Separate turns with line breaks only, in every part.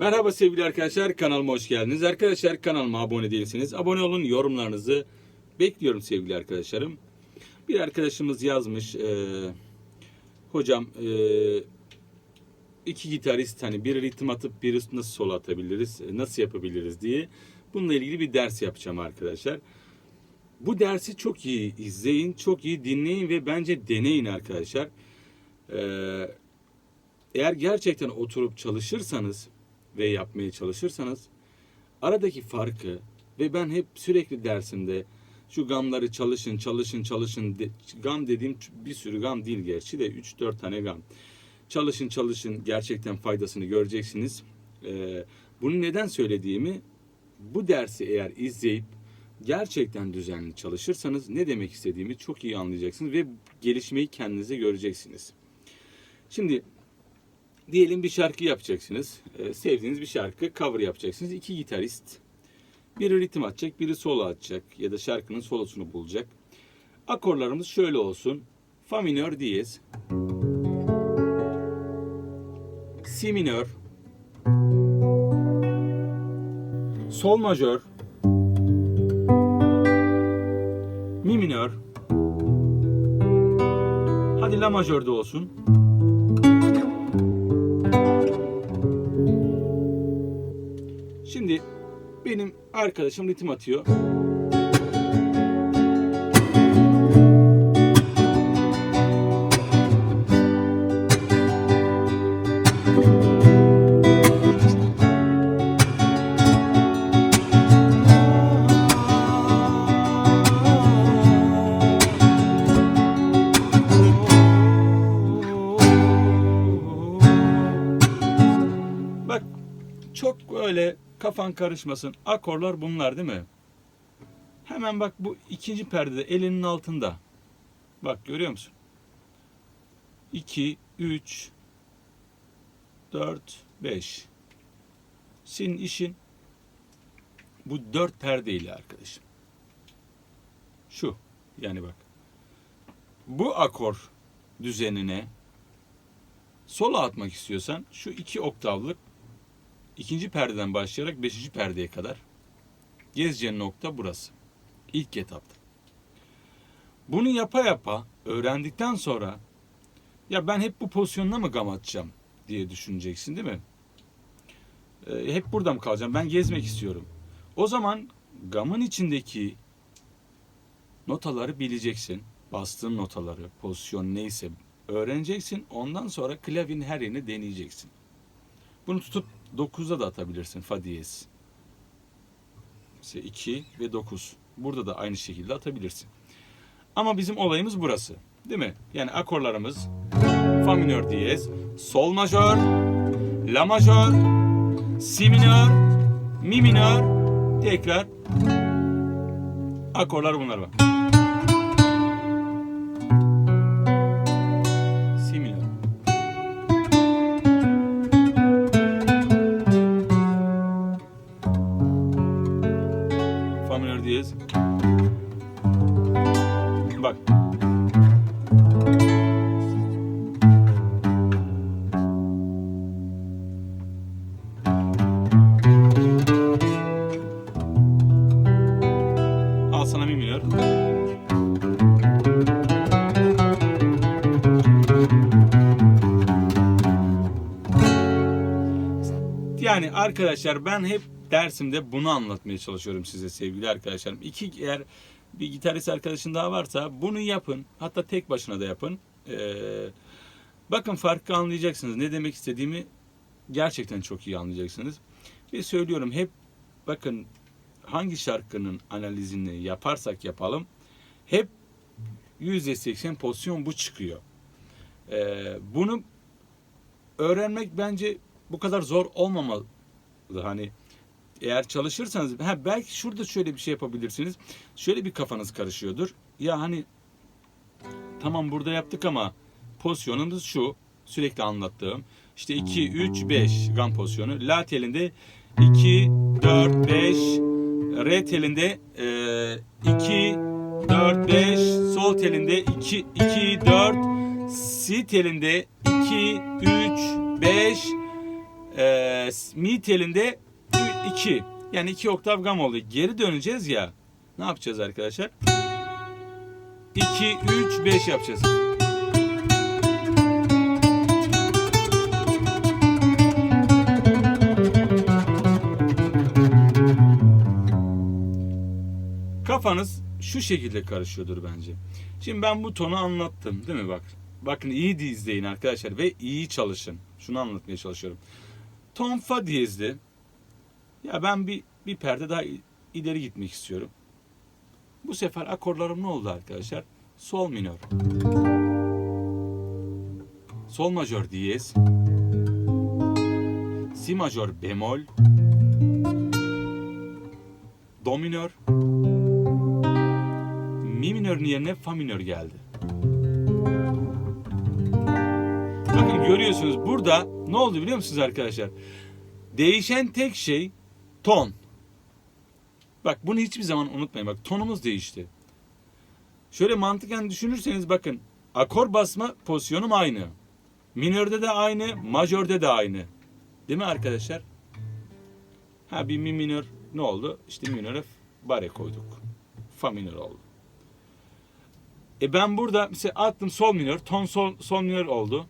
Merhaba sevgili arkadaşlar kanalıma hoş geldiniz. Arkadaşlar kanalıma abone değilseniz abone olun yorumlarınızı bekliyorum sevgili arkadaşlarım. Bir arkadaşımız yazmış e, hocam e, iki gitarist hani biri ritim atıp biri nasıl solo atabiliriz e, nasıl yapabiliriz diye bununla ilgili bir ders yapacağım arkadaşlar. Bu dersi çok iyi izleyin, çok iyi dinleyin ve bence deneyin arkadaşlar. Ee, eğer gerçekten oturup çalışırsanız ve yapmaya çalışırsanız aradaki farkı ve ben hep sürekli dersimde şu gamları çalışın, çalışın, çalışın. De, gam dediğim bir sürü gam değil gerçi de 3-4 tane gam. Çalışın, çalışın. Gerçekten faydasını göreceksiniz. Ee, bunu neden söylediğimi bu dersi eğer izleyip gerçekten düzenli çalışırsanız ne demek istediğimi çok iyi anlayacaksınız ve gelişmeyi kendinize göreceksiniz. Şimdi diyelim bir şarkı yapacaksınız. Ee, sevdiğiniz bir şarkı cover yapacaksınız. İki gitarist biri ritim atacak, biri solo atacak ya da şarkının solosunu bulacak. Akorlarımız şöyle olsun. Fa minör diyez. Si minör. Sol majör. Mi minör. Hadi la majörde olsun. Benim arkadaşım ritim atıyor. Kafan karışmasın. Akorlar bunlar değil mi? Hemen bak bu ikinci perdede elinin altında. Bak görüyor musun? 2, 3, 4, 5. Senin işin bu dört perdeyle arkadaşım. Şu yani bak. Bu akor düzenine solo atmak istiyorsan şu iki oktavlık ikinci perdeden başlayarak beşinci perdeye kadar gezeceğin nokta burası. İlk etapta. Bunu yapa yapa öğrendikten sonra ya ben hep bu pozisyonla mı gam atacağım diye düşüneceksin değil mi? Ee, hep burada mı kalacağım? Ben gezmek istiyorum. O zaman gamın içindeki notaları bileceksin. Bastığın notaları, pozisyon neyse öğreneceksin. Ondan sonra klavyenin her yerini deneyeceksin. Bunu tutup 9'a da atabilirsin fa diyez. Mesela 2 ve 9. Burada da aynı şekilde atabilirsin. Ama bizim olayımız burası. Değil mi? Yani akorlarımız fa minör diyez, sol majör, la majör, si minör, mi minör, tekrar akorlar bunlar var. Diyez. Bak. Al sana mi minör. Yani arkadaşlar ben hep dersimde bunu anlatmaya çalışıyorum size sevgili arkadaşlarım. İki eğer bir gitarist arkadaşın daha varsa bunu yapın. Hatta tek başına da yapın. Ee, bakın farkı anlayacaksınız. Ne demek istediğimi gerçekten çok iyi anlayacaksınız. Ve söylüyorum hep bakın hangi şarkının analizini yaparsak yapalım hep %80 pozisyon bu çıkıyor. Ee, bunu öğrenmek bence bu kadar zor olmamalı. Hani eğer çalışırsanız ha belki şurada şöyle bir şey yapabilirsiniz. Şöyle bir kafanız karışıyordur. Ya hani tamam burada yaptık ama pozisyonumuz şu sürekli anlattığım. İşte 2 3 5 gam pozisyonu. La telinde 2 4 5 re telinde 2 4 5 sol telinde 2 2 4 si telinde 2 3 5 Ee, mi telinde 2. Yani 2 oktav gam oldu. Geri döneceğiz ya. Ne yapacağız arkadaşlar? 2, 3, 5 yapacağız. Kafanız şu şekilde karışıyordur bence. Şimdi ben bu tonu anlattım değil mi bak. Bakın iyi de izleyin arkadaşlar ve iyi çalışın. Şunu anlatmaya çalışıyorum. Ton fa diyezli. Ya ben bir bir perde daha ileri gitmek istiyorum. Bu sefer akorlarım ne oldu arkadaşlar? Sol minör. Sol majör diyez. Si majör bemol. Do minör. Mi minörün yerine fa minör geldi. Bakın görüyorsunuz burada ne oldu biliyor musunuz arkadaşlar? Değişen tek şey ton. Bak bunu hiçbir zaman unutmayın. Bak tonumuz değişti. Şöyle mantıken düşünürseniz bakın akor basma pozisyonum aynı. Minörde de aynı, majörde de aynı. Değil mi arkadaşlar? Ha bir mi minör ne oldu? İşte minöre bare koyduk. Fa minör oldu. E ben burada mesela attım sol minör, ton sol, sol minör oldu.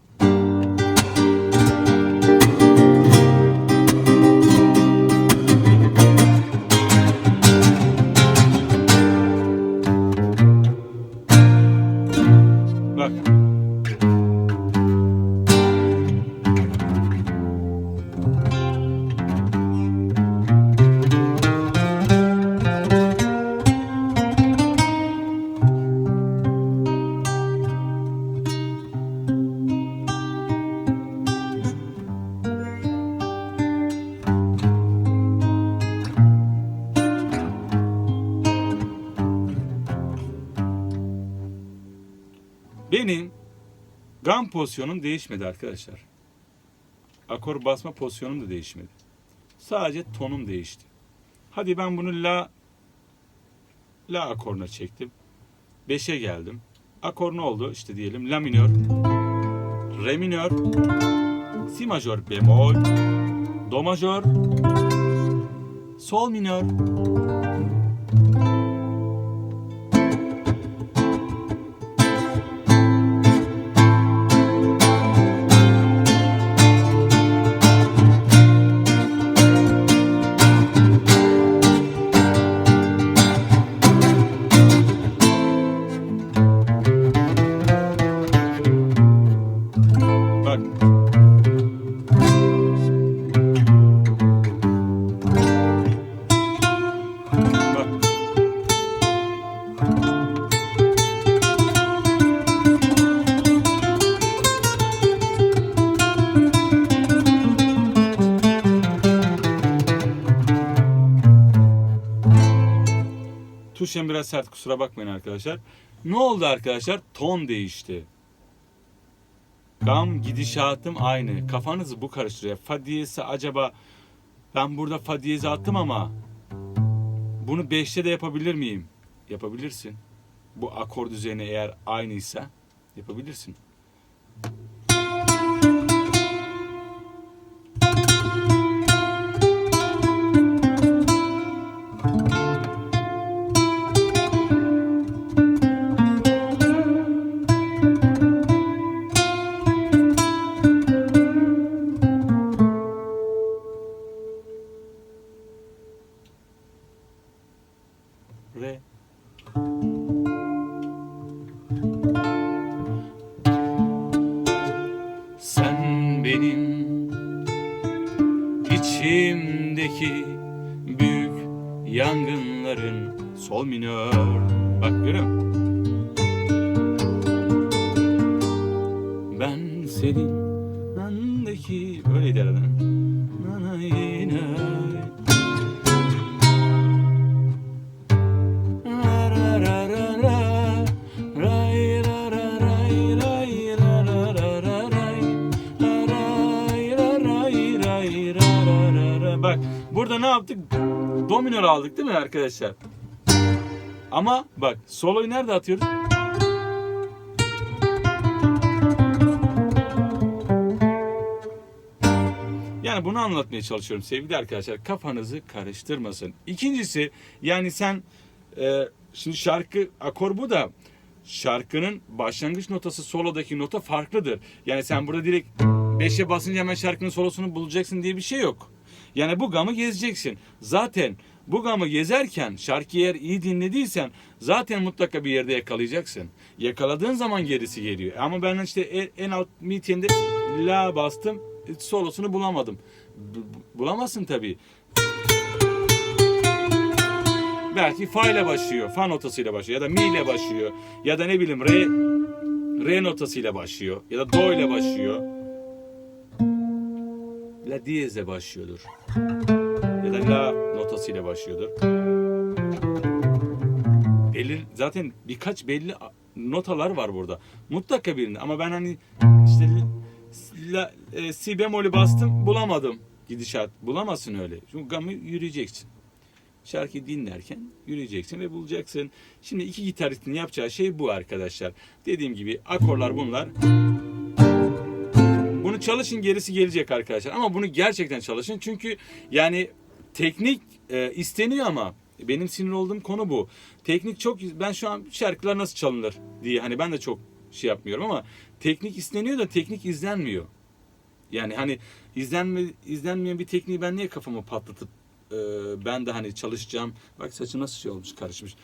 Benim gam pozisyonum değişmedi arkadaşlar. Akor basma pozisyonum da değişmedi. Sadece tonum değişti. Hadi ben bunu la la akoruna çektim. 5'e geldim. Akor ne oldu? İşte diyelim la minör, re minör, si majör bemol, do majör, sol minör. Tuşem biraz sert kusura bakmayın arkadaşlar. Ne oldu arkadaşlar? Ton değişti. Gam gidişatım aynı. Kafanızı bu karıştırıyor. Fa diyezi acaba ben burada fa diyezi attım ama bunu 5'te de yapabilir miyim? Yapabilirsin. Bu akor düzeni eğer aynıysa yapabilirsin. Yangınların sol minör. Bak görüyor musun? Ben senin Minör aldık değil mi arkadaşlar? Ama bak soloyu nerede atıyoruz? Yani bunu anlatmaya çalışıyorum sevgili arkadaşlar. Kafanızı karıştırmasın. İkincisi yani sen e, şimdi şarkı akor bu da şarkının başlangıç notası solodaki nota farklıdır. Yani sen burada direkt 5'e basınca hemen şarkının solosunu bulacaksın diye bir şey yok. Yani bu gamı gezeceksin. Zaten bu gamı gezerken şarkıyı eğer iyi dinlediysen zaten mutlaka bir yerde yakalayacaksın. Yakaladığın zaman gerisi geliyor. Ama ben işte en, en alt mi telinde la bastım solosunu bulamadım. B- bulamazsın tabii. Belki fa ile başlıyor, fa notasıyla başlıyor ya da mi ile başlıyor ya da ne bileyim re re notasıyla başlıyor ya da do ile başlıyor. La diyeze başlıyordur. Ya da la notasıyla başlıyordur. Belli, zaten birkaç belli notalar var burada. Mutlaka birinde ama ben hani işte la, e, si bemolü bastım bulamadım gidişat. Bulamazsın öyle. Çünkü gamı yürüyeceksin. Şarkıyı dinlerken yürüyeceksin ve bulacaksın. Şimdi iki gitaristin yapacağı şey bu arkadaşlar. Dediğim gibi akorlar bunlar. Bunu çalışın gerisi gelecek arkadaşlar. Ama bunu gerçekten çalışın. Çünkü yani teknik e, isteniyor ama benim sinir olduğum konu bu. Teknik çok ben şu an şarkılar nasıl çalınır diye hani ben de çok şey yapmıyorum ama teknik isteniyor da teknik izlenmiyor. Yani hani izlenme izlenmeyen bir tekniği ben niye kafamı patlatıp e, ben de hani çalışacağım. Bak saçı nasıl şey olmuş karışmış.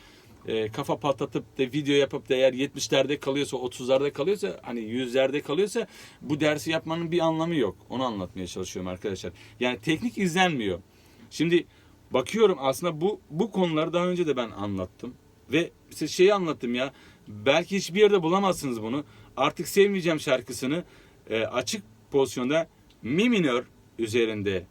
E, kafa patlatıp da video yapıp da eğer 70'lerde kalıyorsa 30'larda kalıyorsa hani 100'lerde kalıyorsa bu dersi yapmanın bir anlamı yok. Onu anlatmaya çalışıyorum arkadaşlar. Yani teknik izlenmiyor. Şimdi bakıyorum aslında bu bu konuları daha önce de ben anlattım ve size şeyi anlattım ya. Belki hiçbir yerde bulamazsınız bunu. Artık sevmeyeceğim şarkısını e, açık pozisyonda mi minör üzerinde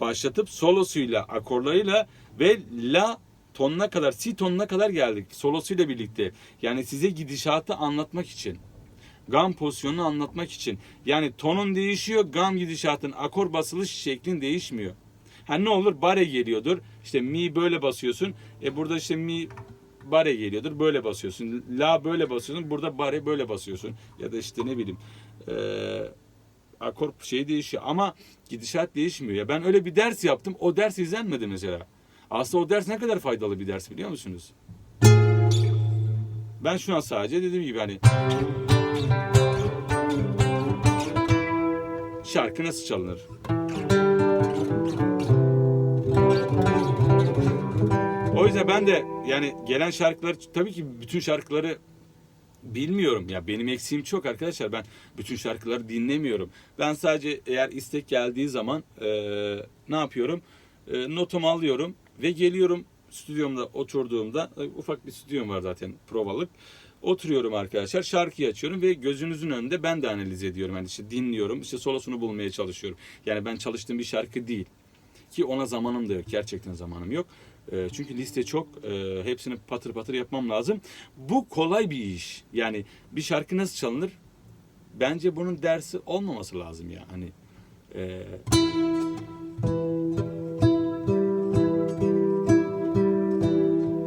başlatıp solosuyla, akorlarıyla ve la tonuna kadar, si tonuna kadar geldik solosuyla birlikte. Yani size gidişatı anlatmak için. Gam pozisyonunu anlatmak için. Yani tonun değişiyor, gam gidişatın, akor basılış şeklin değişmiyor. Ha ne olur? Bare geliyordur. İşte mi böyle basıyorsun. E burada işte mi bare geliyordur. Böyle basıyorsun. La böyle basıyorsun. Burada bare böyle basıyorsun. Ya da işte ne bileyim. Eee akor şey değişiyor ama gidişat değişmiyor. Ya ben öyle bir ders yaptım. O ders izlenmedi mesela. Aslında o ders ne kadar faydalı bir ders biliyor musunuz? Ben şu an sadece dediğim gibi hani şarkı nasıl çalınır? O yüzden ben de yani gelen şarkıları tabii ki bütün şarkıları bilmiyorum. Ya benim eksiğim çok arkadaşlar. Ben bütün şarkıları dinlemiyorum. Ben sadece eğer istek geldiği zaman e, ne yapıyorum? E, notumu alıyorum ve geliyorum stüdyomda oturduğumda e, ufak bir stüdyom var zaten provalık. Oturuyorum arkadaşlar şarkıyı açıyorum ve gözünüzün önünde ben de analiz ediyorum. Yani işte dinliyorum işte solosunu bulmaya çalışıyorum. Yani ben çalıştığım bir şarkı değil. Ki ona zamanım da yok. Gerçekten zamanım yok. E, çünkü liste çok. E, hepsini patır patır yapmam lazım. Bu kolay bir iş. Yani bir şarkı nasıl çalınır? Bence bunun dersi olmaması lazım ya. Hani e,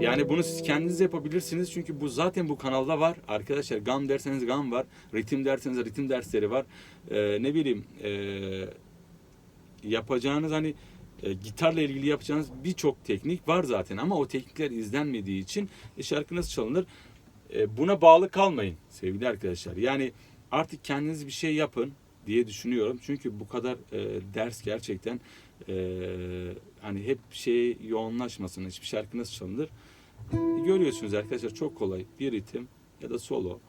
Yani bunu siz kendiniz yapabilirsiniz çünkü bu zaten bu kanalda var. Arkadaşlar gam derseniz gam var. Ritim derseniz ritim dersleri var. Ee, ne bileyim e, yapacağınız hani e, gitarla ilgili yapacağınız birçok teknik var zaten ama o teknikler izlenmediği için e, şarkı nasıl çalınır? E, buna bağlı kalmayın sevgili arkadaşlar. Yani artık kendiniz bir şey yapın diye düşünüyorum. Çünkü bu kadar e, ders gerçekten hani hep şey yoğunlaşmasın. Hiçbir şarkı nasıl çalınır? Görüyorsunuz arkadaşlar çok kolay. Bir ritim ya da solo.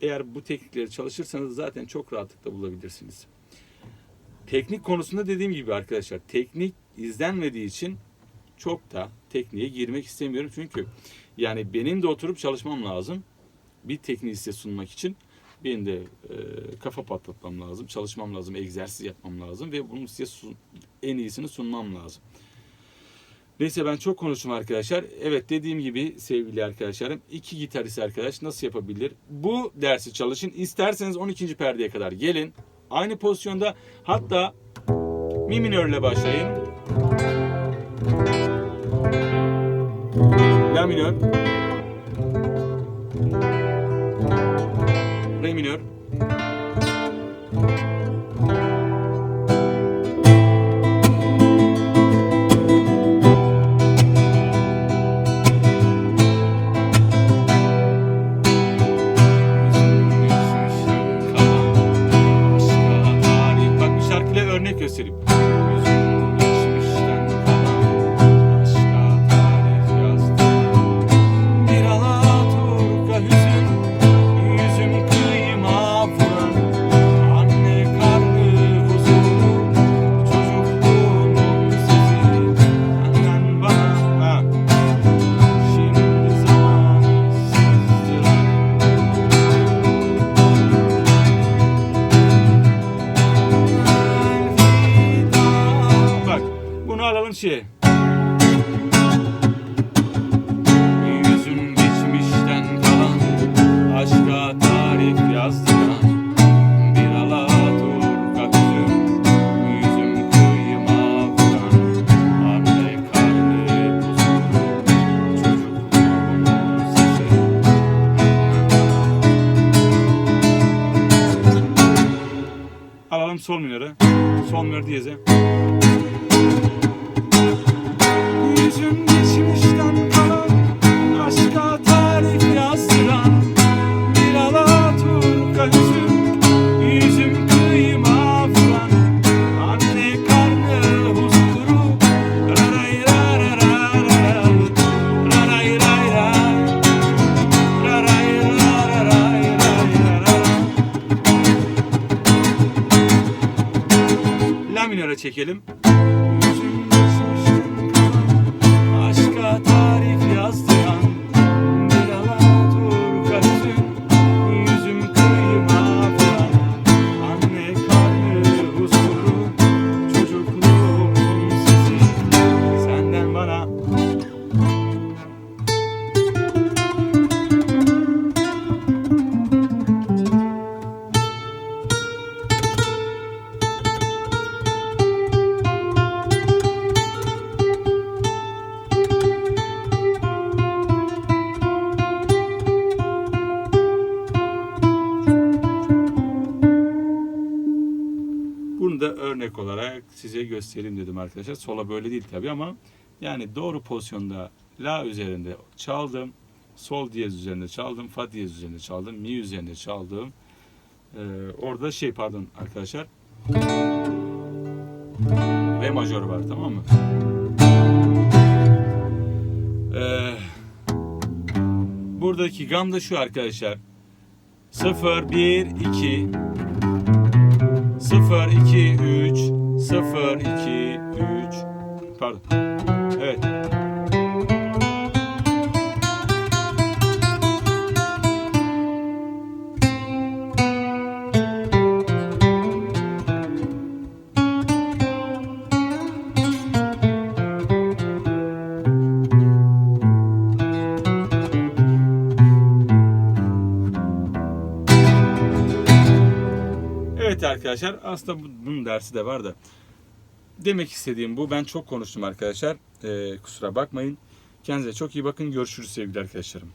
Eğer bu teknikleri çalışırsanız zaten çok rahatlıkla bulabilirsiniz. Teknik konusunda dediğim gibi arkadaşlar teknik izlenmediği için çok da tekniğe girmek istemiyorum. Çünkü yani benim de oturup çalışmam lazım. Bir tekniği size sunmak için benim de e, kafa patlatmam lazım, çalışmam lazım, egzersiz yapmam lazım ve bunu size sun, en iyisini sunmam lazım. Neyse ben çok konuştum arkadaşlar. Evet dediğim gibi sevgili arkadaşlarım iki gitarist arkadaş nasıl yapabilir? Bu dersi çalışın. İsterseniz 12. perdeye kadar gelin. Aynı pozisyonda hatta mi minörle başlayın. La minör. Re minör. Bunu çekelim. Bunu da örnek olarak size göstereyim dedim arkadaşlar. Sola böyle değil tabi ama yani doğru pozisyonda La üzerinde çaldım. Sol diyez üzerinde çaldım. Fa diyez üzerinde çaldım. Mi üzerinde çaldım. Ee, orada şey pardon arkadaşlar. Re majör var tamam mı? Ee, buradaki gam da şu arkadaşlar. 0, 1, 2 0, 2, 3 0, 2, 3 Pardon. Evet. Arkadaşlar aslında bu- bunun dersi de var da demek istediğim bu. Ben çok konuştum arkadaşlar. Ee, kusura bakmayın. Kendinize çok iyi bakın. Görüşürüz sevgili arkadaşlarım.